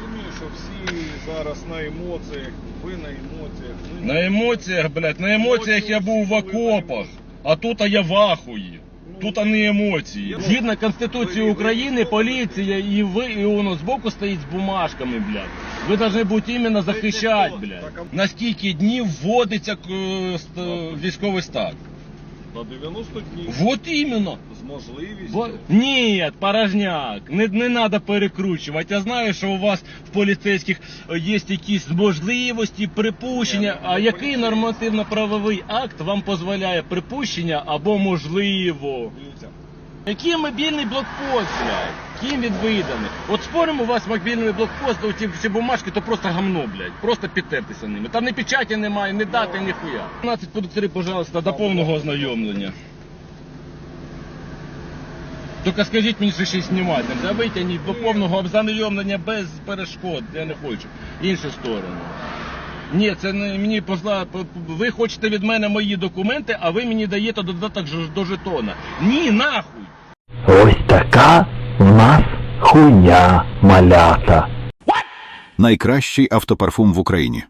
розумію, що всі зараз на емоціях, ви на емоціях. ми На емоціях, блядь, на емоціях я був в окопах, а тут я в ахуї. Тут не емоції. Згідно Конституції України, поліція і ви, і воно збоку стоїть з бумажками, блядь. Ви повинні бути іменно захищати, блядь. На скільки днів вводиться е, ст- військовий стан? На 90 днів Вот іменно. З можливістю. Ні, порожняк, не, не треба перекручувати. Я знаю, що у вас в поліцейських е, є якісь можливості, припущення. Ні, ну, А ну, який нормативно-правовий акт вам дозволяє припущення або можливо? Дивіться, Який мобільний блокпост, блядь? Ким він виданий? От споримо, у вас мобільний блокпост, то ці всі бумажки, то просто гамно, блядь. Просто підтертися ними. Там ні печаті немає, ні дати, ні хуя. 15 пункт 3, пожалуйста, до повного ознайомлення. Тільки скажіть мені, що ще знімати. Да витягніть до повного ознайомлення без перешкод, я не хочу. Іншу сторону. Ні, це не мені позла. Ви хочете від мене мої документи, а ви мені даєте додаток ж- до жетона. Ні, нахуй! Ось така в нас хуйня малята. Найкращий автопарфум в Україні.